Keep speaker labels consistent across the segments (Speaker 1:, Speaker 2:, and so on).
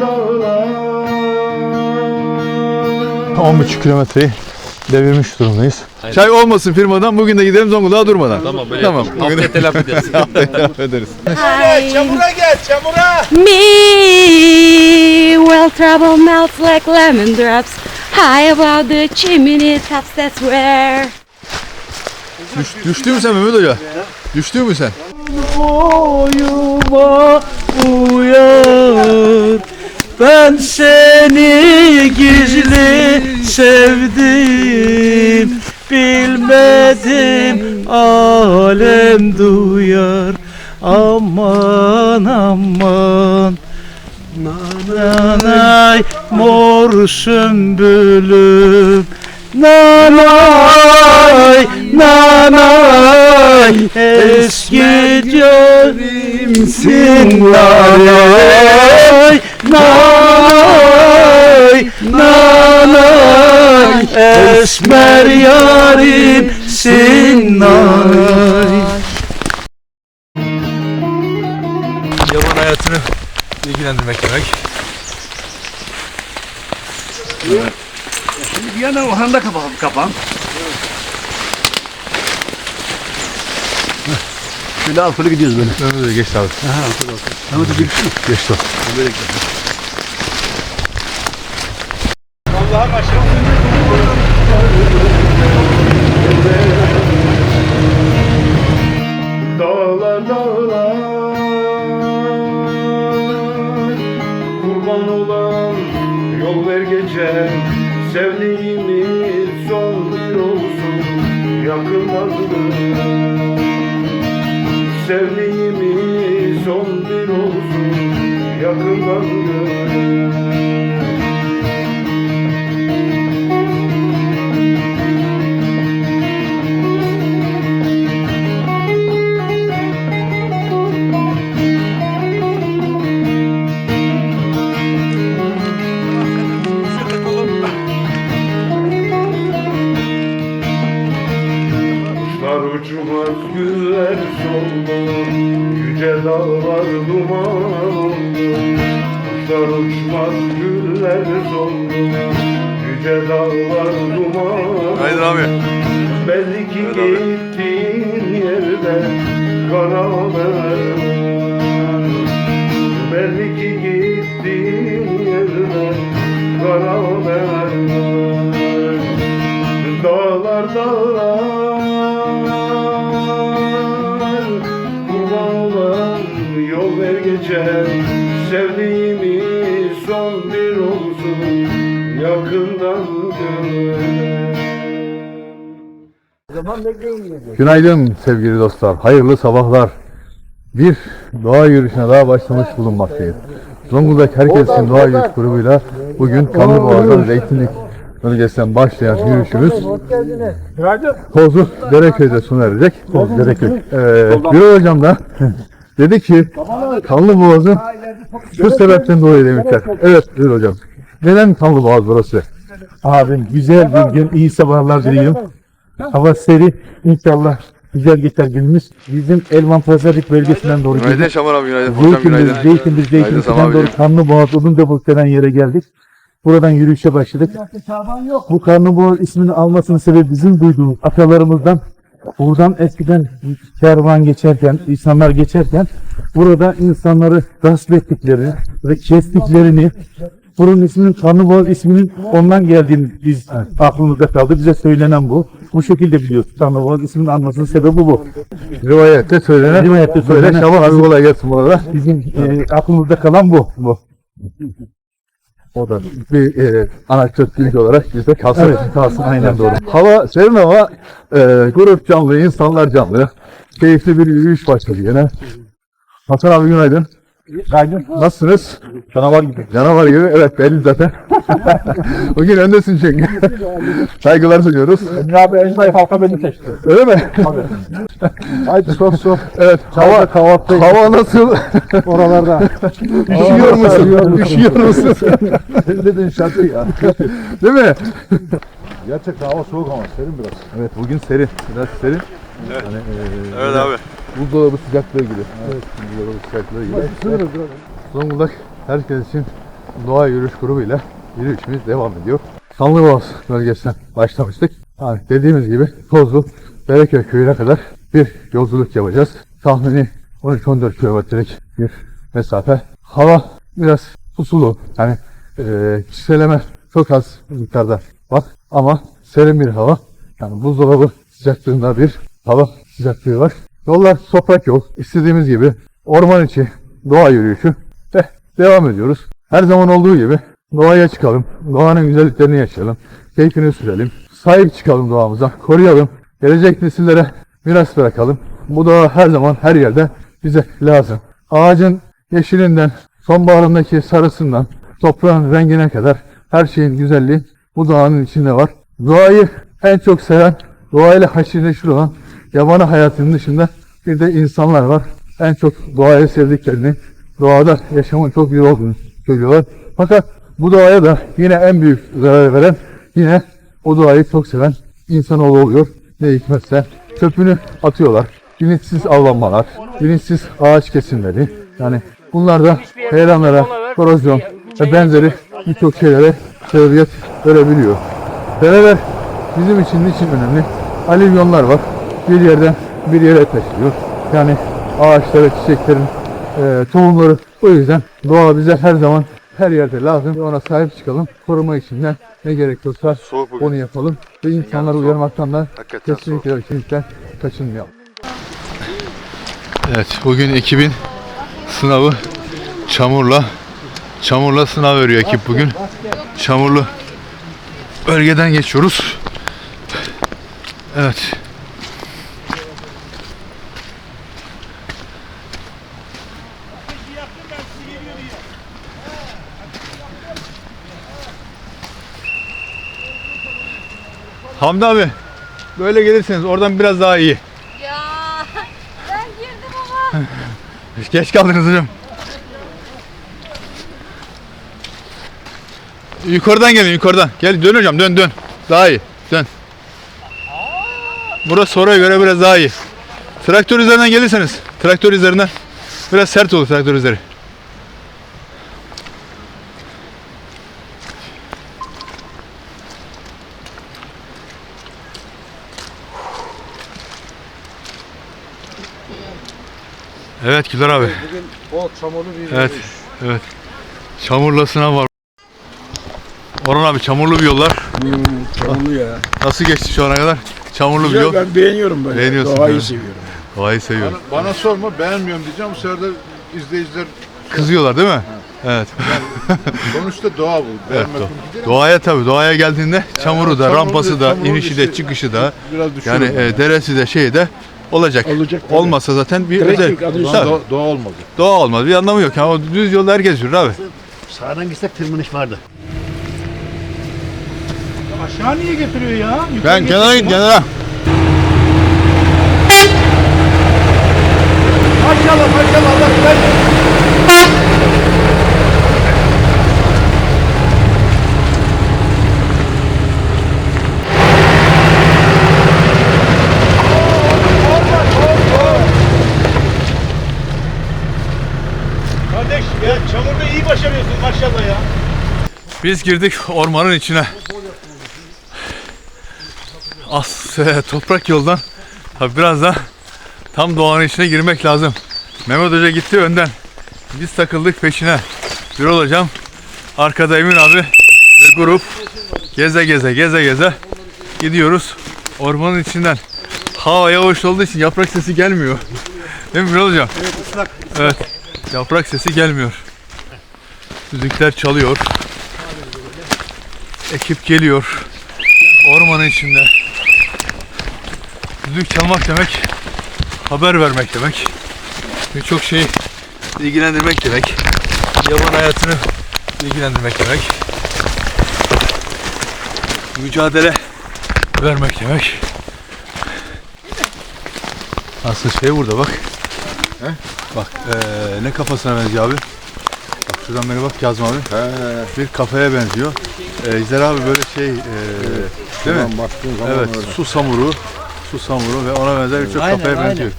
Speaker 1: dağlar
Speaker 2: 10,5 kilometreyi devirmiş durumdayız. Çay olmasın firmadan bugün de gidelim Zonguldak'a durmadan.
Speaker 3: Tamam böyle
Speaker 2: Tamam.
Speaker 3: yapalım. Haftaya telafi ederiz.
Speaker 2: Telafi ederiz.
Speaker 1: Çamura gel çamura
Speaker 4: Me, well, trouble melts like lemon drops high above the chimney tops. That's where.
Speaker 2: Düş, düştü mü sen Mehmet Hoca? Düştü mü sen?
Speaker 5: Uyuma uyan Ben seni gizli sevdim Bilmedim alem duyar. Aman aman. Nanay mor sümbülüm. Nanay, nanay Eski carimsin nanay Nanay, nanay Esmer yarimsin nanay
Speaker 2: Yaban hayatını ilgilendirmek demek.
Speaker 5: Bir yana o handa kapan. kapan. Şöyle alkollü gidiyoruz böyle.
Speaker 2: Mehmet Hoca geçti abi.
Speaker 5: Mehmet Hoca gitti mi?
Speaker 2: Geçti o.
Speaker 1: Dağlar dağlar Kurban olan yol ver gece Sevdiğimiz son bir olsun yakınlardır Sevdiğimiz son bir olsun yakınlardır Yüce dağlar duman.
Speaker 2: Haydi abi.
Speaker 1: Belli ki gittiğin yerde kara
Speaker 2: Günaydın sevgili dostlar. Hayırlı sabahlar. Bir doğa yürüyüşüne daha başlamış bulunmaktayız. Zonguldak Herkesin Doğa Yürüyüş grubuyla bugün Kanlıboğaz'dan Zeytinlik bölgesinden başlayan yürüyüşümüz Kozlu Dereköy'de sona erecek. Kozlu Dereköy. Ee, Gürel Hocam da dedi ki Kanlıboğaz'ın şu sebepten dolayı demişler. Evet Gürel Hocam. Neden Kanlıboğaz burası?
Speaker 6: Abim güzel bir gün, iyi sabahlar diliyorum. Hava seri, inşallah güzel geçer günümüz. Bizim Elvan Pazarlık bölgesinden doğru gidiyoruz.
Speaker 2: Şaman abi günaydın.
Speaker 6: Zeytindir, Zeytindir, Zeytinlik'ten doğru Karnıboğaz, Ulundebuk denen yere geldik. Buradan yürüyüşe başladık. Bu Karnıboğaz ismini almasının sebebi bizim duyduğumuz atalarımızdan. Buradan eskiden kervan geçerken, insanlar geçerken burada insanları gasp ettikleri ve kestiklerini Bunun isminin Karnıboğaz isminin ondan geldiğini biz aklımızda kaldı. Bize söylenen bu. Bu şekilde biliyoruz. Karnıboğaz isminin almasının sebebi bu.
Speaker 2: Rivayette söylenen.
Speaker 6: Rivayette söylenen.
Speaker 2: Şaban abi kolay gelsin bu arada.
Speaker 6: Bizim e, aklımızda kalan bu. bu.
Speaker 2: O da bir e, anekdot bilgi olarak bizde kalsın.
Speaker 6: Evet, kalsın aynen doğru.
Speaker 2: Hava serin ama e, grup canlı, insanlar canlı. Keyifli bir yürüyüş başladı yine. Hasan abi günaydın.
Speaker 6: Günaydın.
Speaker 2: Nasılsınız?
Speaker 6: Canavar gibi.
Speaker 2: Canavar gibi. Evet belli zaten. Bugün öndesin çünkü. Saygılar sunuyoruz.
Speaker 6: Emre abi en zayıf halka beni seçti.
Speaker 2: Öyle mi?
Speaker 6: Haydi sok sok.
Speaker 2: evet. Hava,
Speaker 6: kahvaltı
Speaker 2: hava nasıl?
Speaker 6: oralarda.
Speaker 2: Üşüyor musun? Üşüyor musun?
Speaker 6: Dedin şarkı ya.
Speaker 2: Değil mi?
Speaker 6: Gerçekten hava soğuk ama serin biraz.
Speaker 2: Evet bugün serin. Biraz serin. Evet. Hani, e,
Speaker 3: Evet abi.
Speaker 2: Buzdolabı sıcaklığı gibi. Evet. Buzdolabı sıcaklığı gibi. Zonguldak herkes için
Speaker 3: doğa yürüyüş grubuyla yürüyüşümüz devam ediyor. Kanlıboğaz bölgesinden başlamıştık. Yani dediğimiz gibi Tozlu Bereköy köyüne kadar bir yolculuk yapacağız. Tahmini 13-14 kilometrelik bir mesafe. Hava biraz pusulu. Yani e, çiseleme çok az miktarda var ama serin bir hava. Yani buzdolabı sıcaklığında bir hava sıcaklığı var. Yollar toprak yol. İstediğimiz gibi orman içi doğa yürüyüşü ve devam ediyoruz. Her zaman olduğu gibi doğaya çıkalım. Doğanın güzelliklerini yaşayalım. Keyfini sürelim. Sahip çıkalım doğamıza. Koruyalım. Gelecek nesillere miras bırakalım. Bu doğa her zaman her yerde bize lazım. Ağacın yeşilinden, sonbaharındaki sarısından, toprağın rengine kadar her şeyin güzelliği bu doğanın içinde var. Doğayı en çok seven, doğayla haşır neşir olan yabani hayatının dışında bir de insanlar var. En çok doğayı sevdiklerini, doğada yaşamın çok iyi olduğunu söylüyorlar. Fakat bu doğaya da yine en büyük zarar veren yine o doğayı çok seven insanoğlu oluyor. Ne hikmetse çöpünü atıyorlar. Bilinçsiz avlanmalar, bilinçsiz ağaç kesimleri. Yani bunlar da heyelanlara, korozyon ve benzeri birçok şeylere sebebiyet verebiliyor. Dereler bizim için niçin önemli? Alüvyonlar var. Bir yerden bir yere taşıyor. Yani ağaçlara, çiçeklerin e, tohumları. O yüzden doğa bize her zaman her yerde lazım. Ona sahip çıkalım. Koruma içinden ne gerekiyorsa onu yapalım. Ve insanları uyarmaktan da kesinlikle ve kesinlikle kaçınmayalım. Evet, bugün ekibin sınavı çamurla çamurla sınav veriyor ekip bugün. Çamurlu bölgeden geçiyoruz. Evet. Hamdi abi böyle gelirseniz oradan biraz daha iyi.
Speaker 6: Ya ben girdim ama.
Speaker 3: Geç kaldınız hocam. Yukarıdan gelin yukarıdan. Gel dön hocam dön dön. Daha iyi. Dön. Burası oraya göre biraz daha iyi. Traktör üzerinden gelirseniz. Traktör üzerinden. Biraz sert olur traktör üzeri. Evet Güler abi.
Speaker 1: Bugün bol çamurlu bir
Speaker 3: Evet. Evet. Çamurla sınav var. Orhan abi çamurlu bir yollar.
Speaker 7: Çamurlu ya.
Speaker 3: Nasıl geçti şu ana kadar? Çamurlu bir
Speaker 7: Güzel,
Speaker 3: yol.
Speaker 7: ben beğeniyorum böyle.
Speaker 3: Beğeniyorsun,
Speaker 7: Doğayı
Speaker 3: evet.
Speaker 7: seviyorum.
Speaker 3: Doğayı seviyorum.
Speaker 8: Bana sorma beğenmiyorum diyeceğim. Bu sefer de izleyiciler
Speaker 3: Kızıyorlar değil mi? Evet.
Speaker 8: sonuçta doğa bu. Beğenmek değil.
Speaker 3: Doğaya tabii doğaya geldiğinde çamuru da,
Speaker 8: çamurlu-
Speaker 3: rampası da,
Speaker 8: çamurlu
Speaker 3: inişi de,
Speaker 8: işte
Speaker 3: çıkışı da
Speaker 8: Biraz
Speaker 3: yani e, deresi de şeyi de olacak.
Speaker 7: Olacak tabii.
Speaker 3: Olmasa zaten bir
Speaker 7: Direkt
Speaker 3: özel.
Speaker 7: adı
Speaker 3: Tabii.
Speaker 8: doğa, doğa olmadı.
Speaker 3: Doğa olmaz. Bir anlamı yok. Yani o düz yolda herkes yürür abi.
Speaker 9: Sağdan gitsek tırmanış vardı.
Speaker 5: Aşağı niye getiriyor ya?
Speaker 3: Ben kenara git kenara.
Speaker 5: Maşallah maşallah Allah güzel. Kardeş ya çamurda iyi başarıyorsun maşallah ya.
Speaker 3: Biz girdik ormanın içine. As e, toprak yoldan tabi biraz da tam doğanın içine girmek lazım. Mehmet Hoca gitti önden. Biz takıldık peşine. Bir olacağım. Arkada Emin abi ve grup geze geze geze geze gidiyoruz. Ormanın içinden. Hava yavaş olduğu için yaprak sesi gelmiyor. Değil mi Birol Hocam? Evet ıslak. Evet. Yaprak sesi gelmiyor. Müzikler çalıyor. Ekip geliyor. Ormanın içinde. Düdük çalmak demek haber vermek demek. Birçok şeyi ilgilendirmek demek. Yaban hayatını ilgilendirmek demek. Mücadele vermek demek. Asıl şey burada bak. He? Bak eee, ne kafasına benziyor abi? Şuradan beni bak Kazım abi. Bir kafaya benziyor. Ee, İzler abi böyle şey eee, değil mi?
Speaker 8: Baktığın zaman
Speaker 3: Evet,
Speaker 8: öyle.
Speaker 3: su samuru, su samuru ve ona benzer birçok
Speaker 9: Aynen,
Speaker 3: kafaya
Speaker 9: aynen.
Speaker 3: benziyor.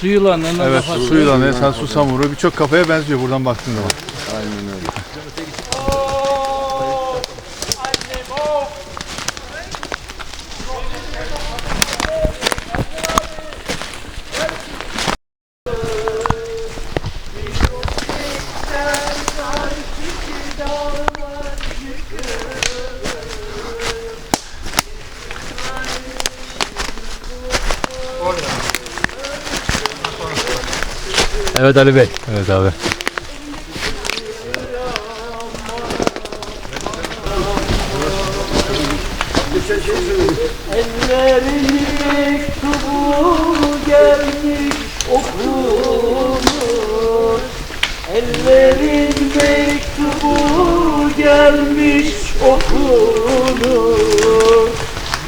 Speaker 7: Suyla ne
Speaker 3: Evet su yılanı, sen susamuru birçok kafaya benziyor buradan baktığın zaman. Evet Ali Bey. Evet abi.
Speaker 5: Okunur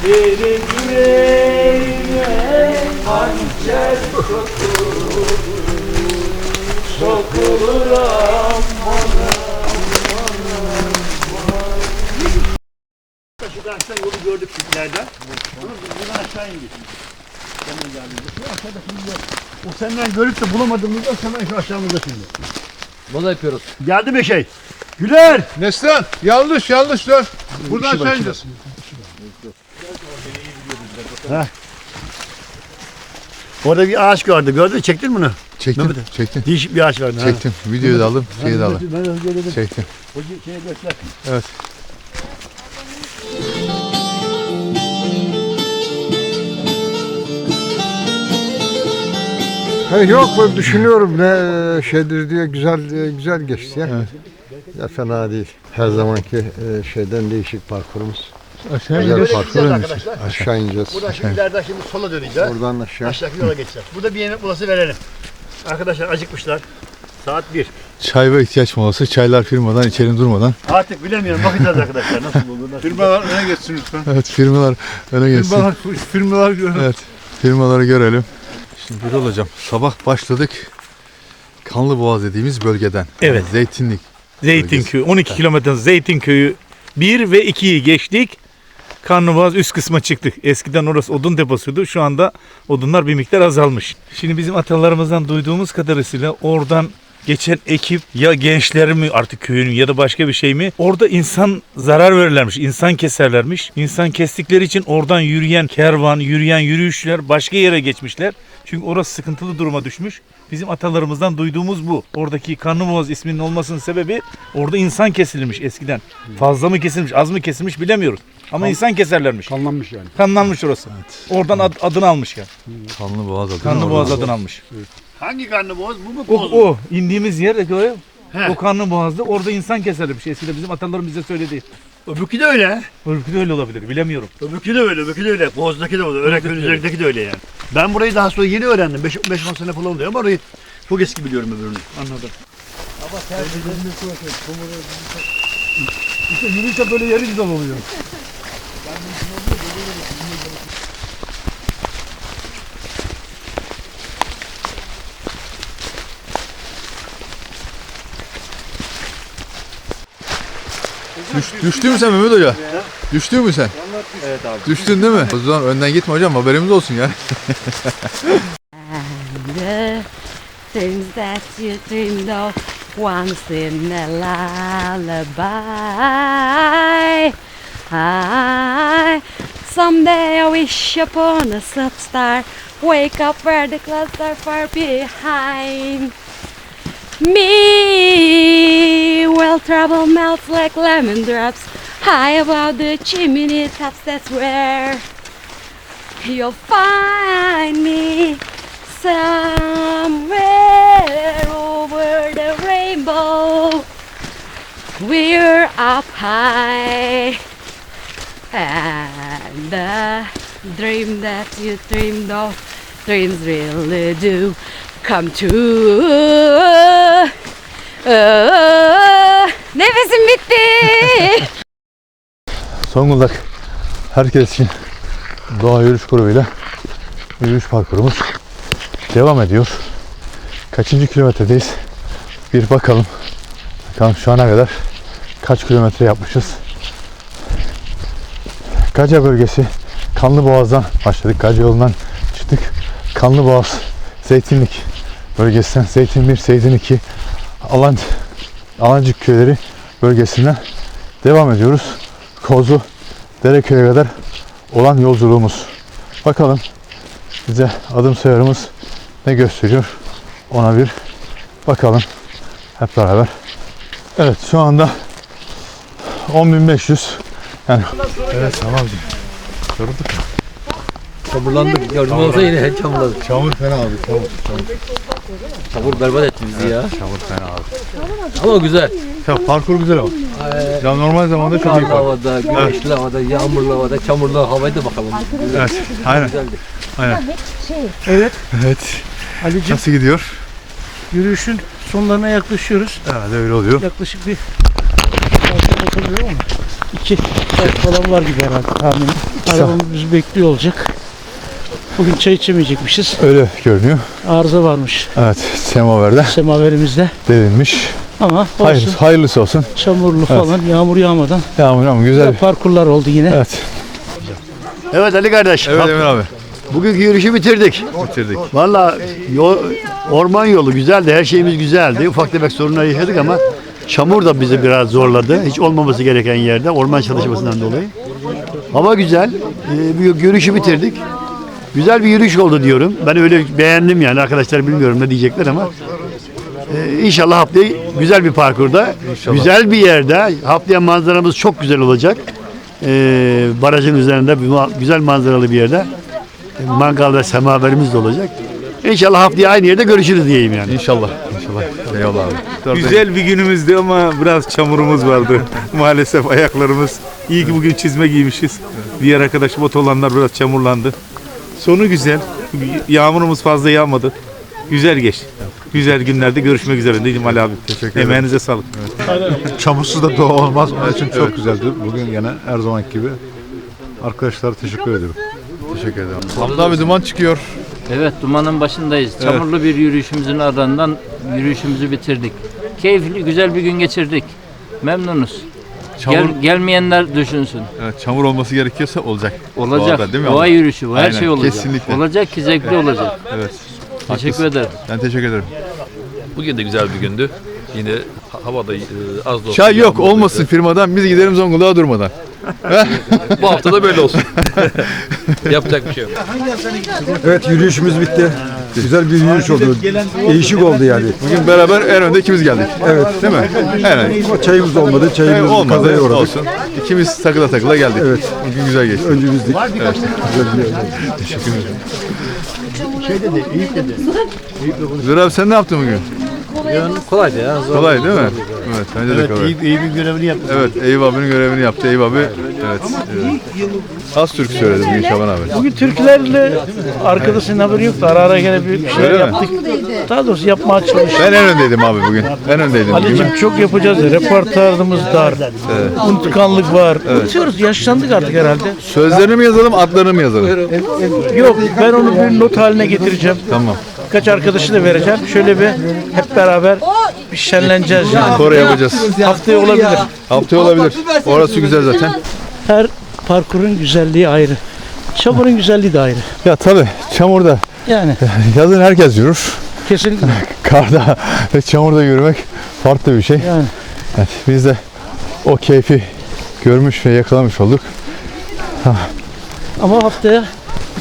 Speaker 5: Benim yüreğime hançer sokulur Sokulur
Speaker 9: Şu karşıdan yolu gördük ileriden. Bunu aşağı indik. Şu aşağıda şimdi. O senden görüp de bulamadığımızda hemen şu aşağımızda şimdi.
Speaker 3: Mola yapıyoruz.
Speaker 9: Geldi bir şey. Güler!
Speaker 8: Neslihan yanlış yanlış dön. Buradan aşağı ineceğiz.
Speaker 9: Orada bir ağaç gördü. Gördün mü? Çektin mi bunu?
Speaker 3: Çektim,
Speaker 9: Mehmet-
Speaker 3: çektim.
Speaker 9: Değişik bir ağaç vardı. ha.
Speaker 3: Çektim. Videoyu da aldım, şeyi de aldım.
Speaker 9: Ben önce dedim.
Speaker 3: Çektim.
Speaker 9: O şeye göster.
Speaker 3: Evet.
Speaker 1: Ha, yok ben düşünüyorum ne şeydir diye güzel güzel geçti ya. Ya fena değil. Her zamanki e, şeyden değişik parkurumuz. Güzel
Speaker 9: Böyle
Speaker 1: parkur.
Speaker 9: gideceğiz arkadaşlar.
Speaker 1: Aşağı ineceğiz.
Speaker 9: Buradan şimdi ileriden şimdi sola döneceğiz.
Speaker 1: Oradan aşağı.
Speaker 9: Aşağıdaki yola geçeceğiz. Burada bir yemek molası verelim. Arkadaşlar acıkmışlar. Saat 1.
Speaker 3: Çay ve ihtiyaç molası. Çaylar firmadan içelim durmadan.
Speaker 9: Artık bilemiyorum. Bakacağız arkadaşlar. Nasıl olur? Nasıl
Speaker 8: Firmalar öne geçsin lütfen.
Speaker 3: Evet firmalar öne geçsin.
Speaker 8: Firmalar, firmalar görün.
Speaker 3: Evet firmaları görelim. Şimdi bir olacağım. Sabah başladık. Kanlıboğaz dediğimiz bölgeden.
Speaker 10: Evet.
Speaker 3: Yani Zeytinlik.
Speaker 10: Zeytinköy 12 kilometre Zeytinköy'ü 1 ve 2'yi geçtik. Karnabağız üst kısma çıktık. Eskiden orası odun deposuydu. Şu anda odunlar bir miktar azalmış. Şimdi bizim atalarımızdan duyduğumuz kadarıyla oradan geçen ekip ya gençler mi artık köyün ya da başka bir şey mi orada insan zarar verirlermiş insan keserlermiş İnsan kestikleri için oradan yürüyen kervan yürüyen yürüyüşler başka yere geçmişler çünkü orası sıkıntılı duruma düşmüş bizim atalarımızdan duyduğumuz bu oradaki Karnıboğaz isminin olmasının sebebi orada insan kesilmiş eskiden fazla mı kesilmiş az mı kesilmiş bilemiyoruz ama insan keserlermiş
Speaker 7: Kanlanmış yani.
Speaker 10: kanlanmış orası oradan ad- adını almış ya
Speaker 3: Kanlıboğaz adı.
Speaker 10: Karnıboğaz adını almış
Speaker 9: Hangi karnı boğaz? Bu mu
Speaker 10: o,
Speaker 9: boğaz?
Speaker 10: o indiğimiz yer göre
Speaker 9: He.
Speaker 10: o karnı boğazda orada insan kesermiş. Eskiden bizim atalarım bize söyledi.
Speaker 9: Öbürkü de öyle.
Speaker 10: Öbürkü de öyle olabilir bilemiyorum.
Speaker 9: Öbürkü de öyle, öbürkü de öyle. Boğaz'daki de öyle, Öreköy'ün üzerindeki de öyle yani. Ben burayı daha sonra yeni öğrendim. 5-10 sene falan oluyor ama orayı çok eski biliyorum öbürünü.
Speaker 10: Anladım.
Speaker 7: İşte yürüyüşte böyle yeri güzel oluyor.
Speaker 3: Düş, düştü mü sen Mehmet Hoca? Düştün mü sen? Evet abi. Düştün değil mi? O zaman önden gitme hocam haberimiz olsun ya.
Speaker 6: the things that you dreamed of once in a lullaby. I someday I wish upon a star, wake up where the clouds are far behind. Me, well, trouble melts like lemon drops high above the chimney tops. That's where you'll find me somewhere over the rainbow. We're up high, and the dream that you dreamed of, dreams really do come true. Ah, nefesim bitti.
Speaker 3: Zonguldak herkes için doğa yürüyüş grubuyla yürüyüş parkurumuz devam ediyor. Kaçıncı kilometredeyiz? Bir bakalım. Bakalım şu ana kadar kaç kilometre yapmışız. Gaca bölgesi Kanlıboğaz'dan başladık. Gaca yolundan çıktık. Kanlıboğaz Zeytinlik bölgesinden Zeytin 1, Zeytin 2, Alan, Alancık köyleri bölgesinden devam ediyoruz. Kozlu Dereköy'e kadar olan yolculuğumuz. Bakalım bize adım sayarımız ne gösteriyor ona bir bakalım hep beraber. Evet şu anda 10.500 yani evet tamam yorulduk mu?
Speaker 7: Çamurlandık. Gördüm olsa yine çamurladık.
Speaker 3: Çamur fena abi çamur.
Speaker 7: Çamur berbat etti bizi ya.
Speaker 3: Çamur fena abi.
Speaker 7: Ama güzel.
Speaker 3: Ya parkur güzel ama. Ya normal zamanda çok iyi parkur.
Speaker 7: havada, güneşli havada, yağmurlu havada, çamurlu havaya da bakalım.
Speaker 3: Evet aynen.
Speaker 7: Güzeldi.
Speaker 5: Evet
Speaker 3: Evet.
Speaker 5: Ali'cim
Speaker 3: Nasıl gidiyor?
Speaker 5: yürüyüşün sonlarına yaklaşıyoruz.
Speaker 3: Herhalde öyle oluyor.
Speaker 5: Yaklaşık bir bakılıyor ama iki saat falan var gibi herhalde tahminim. Arabamız bizi bekliyor olacak. Bugün çay içemeyecekmişiz.
Speaker 3: Öyle görünüyor.
Speaker 5: Arıza varmış
Speaker 3: Evet semaver'de
Speaker 5: semaverimizde.
Speaker 3: delinmiş.
Speaker 5: Ama olsun.
Speaker 3: Hayır, hayırlısı olsun.
Speaker 5: Çamurlu falan, yağmur yağmadan
Speaker 3: Yağmur ama güzel.
Speaker 5: parkurlar oldu yine.
Speaker 3: Evet.
Speaker 9: Evet Ali kardeş.
Speaker 3: Evet Emir abi.
Speaker 9: Bugünkü yürüyüşü bitirdik.
Speaker 3: Bitirdik.
Speaker 9: Valla yol, orman yolu güzeldi. Her şeyimiz güzeldi. Ufak tefek sorunlar yaşadık ama çamur da bizi biraz zorladı. Hiç olmaması gereken yerde orman çalışmasından dolayı. Hava güzel. Ee, bir yürüyüşü bitirdik. Güzel bir yürüyüş oldu diyorum. Ben öyle beğendim yani. Arkadaşlar bilmiyorum ne diyecekler ama. Ee, inşallah haftaya güzel bir parkurda, güzel bir yerde. Haftaya manzaramız çok güzel olacak. Ee, barajın üzerinde bir ma- güzel manzaralı bir yerde. Mangal ve semaverimiz de olacak. İnşallah haftaya aynı yerde görüşürüz diyeyim yani.
Speaker 3: İnşallah. İnşallah. Eyvallah abi.
Speaker 10: Güzel bir günümüzdü ama biraz çamurumuz vardı. Maalesef ayaklarımız. İyi ki bugün çizme giymişiz. Diğer arkadaş bot olanlar biraz çamurlandı. Sonu güzel. Yağmurumuz fazla yağmadı. Güzel geçti. Güzel günlerde görüşmek üzere dedim Ali abi.
Speaker 3: Teşekkür ederim.
Speaker 10: Emeğinize sağlık.
Speaker 8: Çamursuz da doğa olmaz. Onun için çok güzeldi. Bugün gene her zamanki gibi. Arkadaşlara teşekkür ederim.
Speaker 3: Teşekkür ederim. Hamdi abi duman çıkıyor.
Speaker 11: Evet dumanın başındayız. Çamurlu bir yürüyüşümüzün ardından yürüyüşümüzü bitirdik. Keyifli, güzel bir gün geçirdik. Memnunuz.
Speaker 3: Çamur,
Speaker 11: Gel, gelmeyenler düşünsün.
Speaker 3: evet, çamur olması gerekiyorsa olacak.
Speaker 11: Olacak.
Speaker 3: Doğada değil mi
Speaker 11: Doğa
Speaker 3: abi?
Speaker 11: yürüyüşü bu. Her
Speaker 3: Aynen,
Speaker 11: şey olacak.
Speaker 3: kesinlikle.
Speaker 11: Olacak ki zevkli olacak.
Speaker 3: Evet.
Speaker 11: Teşekkür
Speaker 3: Haklısın.
Speaker 11: ederim.
Speaker 3: Ben teşekkür ederim.
Speaker 12: Bugün de güzel bir gündü. Yine ha- havada e, az da olsa
Speaker 3: Çay yok
Speaker 12: yağmurluydu.
Speaker 3: olmasın firmadan biz gidelim Zonguldak'a durmadan.
Speaker 12: Bu hafta da böyle olsun. Yapacak bir şey yok.
Speaker 1: Evet yürüyüşümüz bitti. Güzel bir yürüyüş oldu. Değişik oldu yani.
Speaker 3: Bugün beraber en önde ikimiz geldik.
Speaker 1: Evet.
Speaker 3: Değil mi? Aynen.
Speaker 1: Ama çayımız olmadı.
Speaker 3: Evet,
Speaker 1: Çayımız
Speaker 3: olmadı.
Speaker 1: kazaya uğradık.
Speaker 3: Olsun. İkimiz takıla takıla geldik.
Speaker 1: Evet.
Speaker 3: Bugün güzel geçti.
Speaker 1: Öncümüzdük.
Speaker 3: Zürer abi sen ne yaptın bugün?
Speaker 7: Kolaydı ya. Zor.
Speaker 3: Kolay değil mi? Evet bence de
Speaker 9: Evet,
Speaker 3: kolay.
Speaker 9: iyi, iyi bir görevini yaptık.
Speaker 3: Evet Eyüp abinin görevini yaptı. Eyüp abi evet. evet. Az Türk söyledi bugün Şaban abi.
Speaker 5: Bugün türkülerle arkadaşın haberi yoktu. Ara ara gene bir şey
Speaker 3: Öyle mi?
Speaker 5: yaptık. Daha doğrusu yapmaya çalıştık.
Speaker 3: Ben en öndeydim abi bugün. En öndeydim bugün.
Speaker 5: Çok yapacağız. Repertuarımız dar. Unutkanlık var. Unutuyoruz. Yaşlandık artık herhalde.
Speaker 3: Sözlerini mi yazalım, adlarını mı yazalım?
Speaker 5: Yok ben onu bir not haline getireceğim.
Speaker 3: Tamam.
Speaker 5: Birkaç arkadaşı da vereceğim. Şöyle bir hep beraber bir şenleneceğiz yani.
Speaker 3: Sonra yapacağız.
Speaker 5: Haftaya olabilir.
Speaker 3: Haftaya olabilir. Orası güzel zaten.
Speaker 5: Her parkurun güzelliği ayrı. Çamurun güzelliği de ayrı.
Speaker 3: Ya tabii çamurda
Speaker 5: Yani
Speaker 3: yazın herkes yürür.
Speaker 5: kesinlikle.
Speaker 3: Karda ve çamurda yürümek farklı bir şey.
Speaker 5: Yani
Speaker 3: Evet, biz de o keyfi görmüş ve yakalamış olduk.
Speaker 5: ama haftaya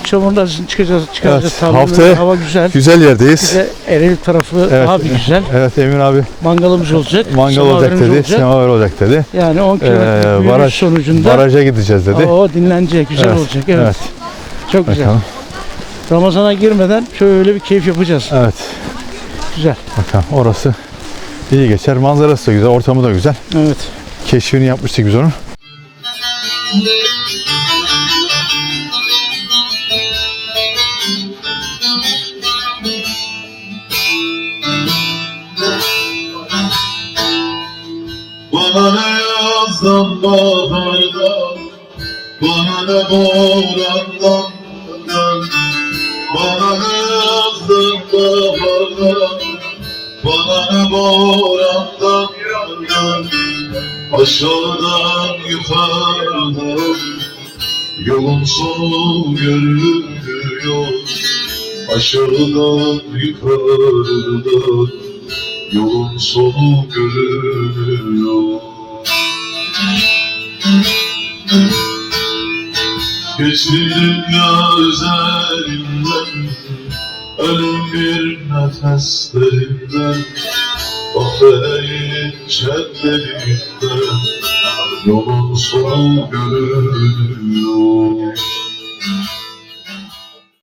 Speaker 5: bu çamurdan çıkacağız, çıkacağız.
Speaker 3: Evet,
Speaker 5: Tarlalar,
Speaker 3: haftaya
Speaker 5: hava güzel.
Speaker 3: Güzel yerdeyiz.
Speaker 5: Ereğli tarafı
Speaker 3: Evet.
Speaker 5: daha bir güzel.
Speaker 3: Evet Emin abi
Speaker 5: Mangalımız olacak.
Speaker 3: mangal olacak dedi,
Speaker 5: olacak.
Speaker 3: semaver olacak dedi.
Speaker 5: Yani 10
Speaker 3: Ee,
Speaker 5: kilometre yürüyüş
Speaker 3: baraj,
Speaker 5: sonucunda
Speaker 3: baraja gideceğiz dedi.
Speaker 5: o dinlenecek, güzel
Speaker 3: Evet,
Speaker 5: olacak. Evet,
Speaker 3: evet.
Speaker 5: Çok güzel.
Speaker 3: Bakalım.
Speaker 5: Ramazana girmeden şöyle bir keyif yapacağız.
Speaker 3: Evet.
Speaker 5: Güzel.
Speaker 3: Bakalım orası iyi geçer. Manzarası da güzel, ortamı da güzel.
Speaker 5: Evet.
Speaker 3: Keşfini yapmıştık biz onun.
Speaker 8: Yazdan bahardan Bana ne borandan Bana ne yazdan bahardan Bana ne borandan Aşağıdan yukarıdan Yolun sonu görünmüyor
Speaker 13: Aşağıdan yukarıdan Yolun sonu görünüyor Geçti üzerinden Ölüm bir nefeslerinden Kafein çemlerinden Yolun sonu görünüyor